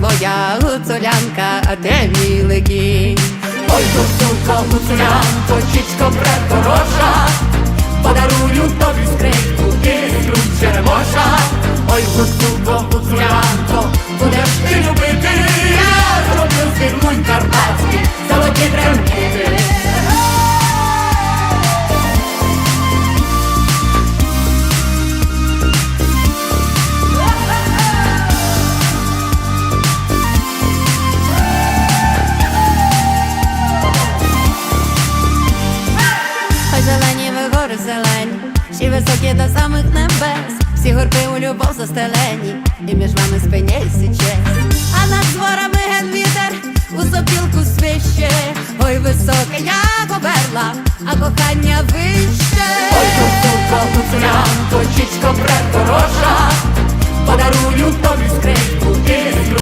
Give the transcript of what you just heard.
твоя гуцулянка, а де мій легінь? Ой, гуцулка, гуцулянко, чічко предорожа, зелені ви гори зелені, всі високі до самих небес, всі горби у любов застелені, і між вами спині січе. А над дворами ген вітер у сопілку свище, ой, високе, як оберла, а кохання вище.